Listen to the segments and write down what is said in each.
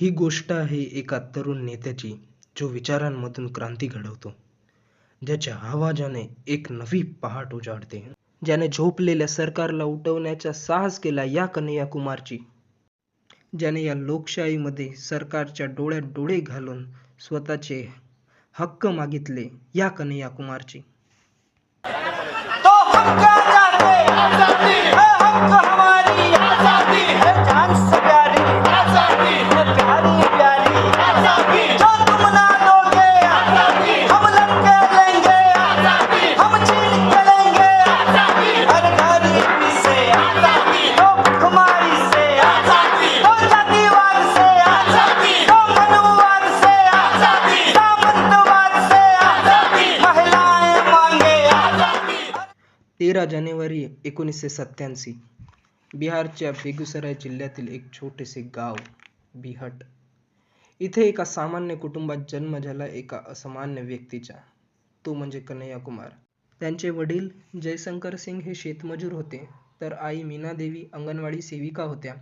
ही गोष्ट आहे एका तरुण नेत्याची जो विचारांमधून क्रांती घडवतो. ज्याच्या आवाजाने एक नवी पहाट उजाडते. ज्याने झोपलेल्या सरकारला उठवण्याचा साहस केला या कन्हैया कुमारची ज्याने या लोकशाहीमध्ये सरकारच्या डोळ्यात डोळे घालून स्वतःचे हक्क मागितले या कन्हैया तेरा जानेवारी एकोणीसशे सत्याऐंशी बिहारच्या बेगुसराय जिल्ह्यातील एक छोटेसे गाव बिहट. इथे एका सामान्य कुटुंबात जन्म झाला एका असामान्य व्यक्तीचा. तो म्हणजे कन्हैया कुमार त्यांचे वडील जयशंकर सिंग हे शेतमजूर होते. तर आई मीनादेवी अंगणवाडी सेविका होत्या.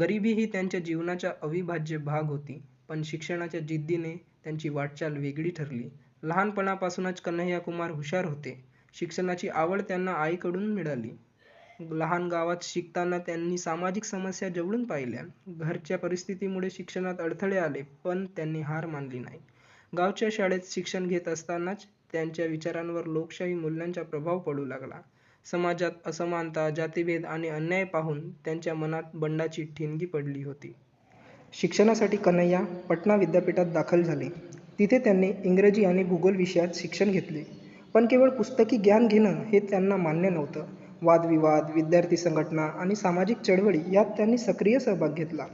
गरिबी ही त्यांच्या जीवनाचा अविभाज्य भाग होती. पण शिक्षणाच्या जिद्दीने त्यांची वाटचाल वेगळी ठरली. लहानपणापासूनच कन्हैया कुमार हुशार होते. शिक्षणाची आवड त्यांना आईकडून मिळाली. लहान गावात शिकताना त्यांनी सामाजिक समस्या जवळून पाहिल्या. घरच्या परिस्थितीमुळे शिक्षणात अडथळे आले पण त्यांनी हार मानली नाही. गावच्या शाळेत शिक्षण घेत असतानाच त्यांच्या विचारांवर लोकशाही मूल्यांचा प्रभाव पडू लागला. समाजात असमानता जातीभेद आणि अन्याय पाहून त्यांच्या मनात बंडाची ठिणगी पडली होती. शिक्षणासाठी कन्हैया पटना विद्यापीठात दाखल झाले. तिथे त्यांनी इंग्रजी आणि भूगोल विषयात शिक्षण घेतले. पण केवळ पुस्तकी ज्ञान घेणं हे त्यांना मान्य नव्हतं. वादविवाद विद्यार्थी संघटना आणि सामाजिक चळवळी यात त्यांनी सक्रिय सहभाग घेतला.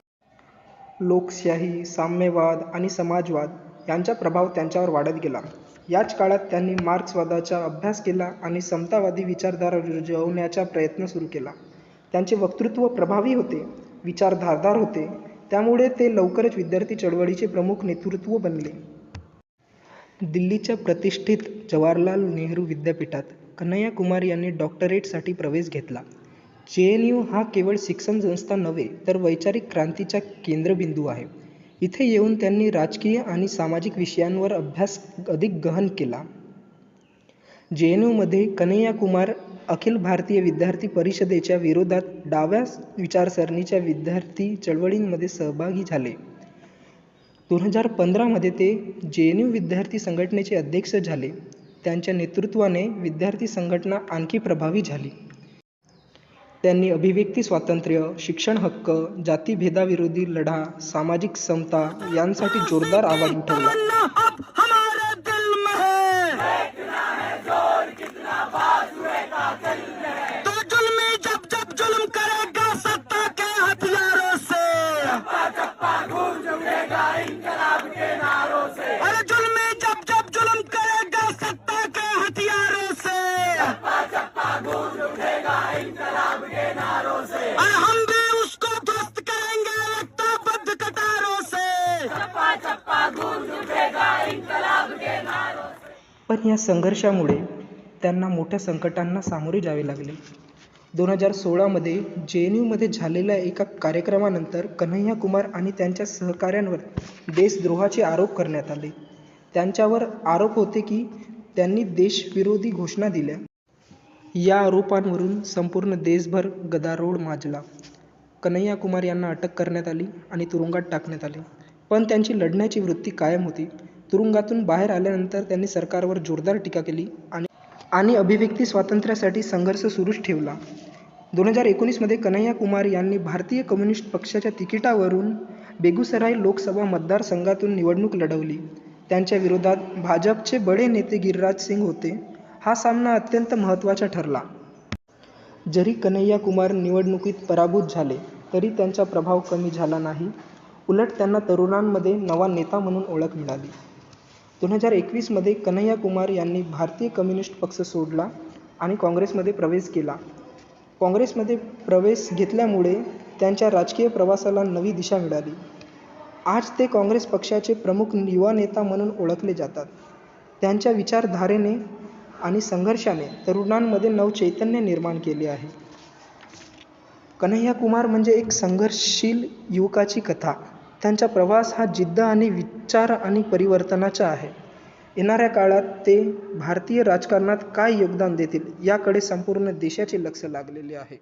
लोकशाही साम्यवाद आणि समाजवाद यांचा प्रभाव त्यांच्यावर वाढत गेला. याच काळात त्यांनी मार्क्सवादाचा अभ्यास केला आणि समतावादी विचारधारा रुजवण्याचा प्रयत्न सुरू केला. त्यांचे वक्तृत्व प्रभावी होते विचारधारदार होते. त्यामुळे ते लवकरच विद्यार्थी चळवळीचे प्रमुख नेतृत्व बनले. दिल्लीच्या प्रतिष्ठित जवाहरलाल नेहरू विद्यापीठात कन्हैया कुमार यांनी डॉक्टरेटसाठी प्रवेश घेतला. जे एन यू हा केवळ शिक्षण संस्था नव्हे तर वैचारिक क्रांतीचा केंद्रबिंदू आहे. इथे येऊन त्यांनी राजकीय आणि सामाजिक विषयांवर अभ्यास अधिक गहन केला. जे एन यूमध्ये कन्हैया कुमार अखिल भारतीय विद्यार्थी परिषदेच्या विरोधात डाव्या विचारसरणीच्या विद्यार्थी चळवळींमध्ये सहभागी झाले. दोन हजार पंधरामध्ये ते जे एन यू विद्यार्थी संघटनेचे अध्यक्ष झाले. त्यांच्या नेतृत्वाने विद्यार्थी संघटना आणखी प्रभावी झाली. त्यांनी अभिव्यक्ती स्वातंत्र्य शिक्षण हक्क जातीभेदाविरोधी लढा सामाजिक समता यांसाठी जोरदार आवाज उठवला. पण या संघर्षामुळे त्यांना मोठ्या संकटांना सामोरे जावे लागले. दोन हजार सोळामध्ये जे एन यूमध्ये झालेल्या एका कार्यक्रमानंतर कन्हैया कुमार आणि त्यांच्या सहकाऱ्यांवर देशद्रोहाचे आरोप करण्यात आले. त्यांच्यावर आरोप होते की त्यांनी देशविरोधी घोषणा दिल्या. या आरोपांवरून संपूर्ण देशभर गदारोळ माजला. कन्हैया कुमार यांना अटक करण्यात आली आणि तुरुंगात टाकण्यात आले. पण त्यांची लढण्याची वृत्ती कायम होती. तुरुंगातून बाहेर आल्यानंतर त्यांनी सरकारवर जोरदार टीका केली आणि आणि अभिव्यक्ती स्वातंत्र्यासाठी संघर्ष सुरूच ठेवला. दोन हजार एकोणीसमध्ये कन्हैया कुमार यांनी भारतीय कम्युनिस्ट पक्षाच्या तिकिटावरून बेगुसराय लोकसभा मतदारसंघातून निवडणूक लढवली. त्यांच्या विरोधात भाजपचे बडे नेते गिरिराज सिंग होते. हा सामना अत्यंत महत्त्वाचा ठरला. जरी कन्हैया कुमार निवडणुकीत पराभूत झाले तरी त्यांचा प्रभाव कमी झाला नाही. उलट त्यांना तरुणांमध्ये नवा नेता म्हणून ओळख मिळाली. दोन हजार एकवीसमध्ये कन्हैया कुमार यांनी भारतीय कम्युनिस्ट पक्ष सोडला आणि काँग्रेसमध्ये प्रवेश केला. काँग्रेसमध्ये प्रवेश घेतल्यामुळे त्यांच्या राजकीय प्रवासाला नवी दिशा मिळाली. आज ते काँग्रेस पक्षाचे प्रमुख युवा नेता म्हणून ओळखले जातात. त्यांच्या विचारधारेने आणि संघर्षाने तरुणांमध्ये नवचैतन्य निर्माण केले आहे. कन्हैया कुमार म्हणजे एक संघर्षशील युवकाची कथा. त्यांचा प्रवास हा जिद्द आणि विचार आणि परिवर्तनाचा आहे येणाऱ्या काळात ते भारतीय राजकारणात काय योगदान देतील याकडे संपूर्ण देशाचे लक्ष लागलेले आहे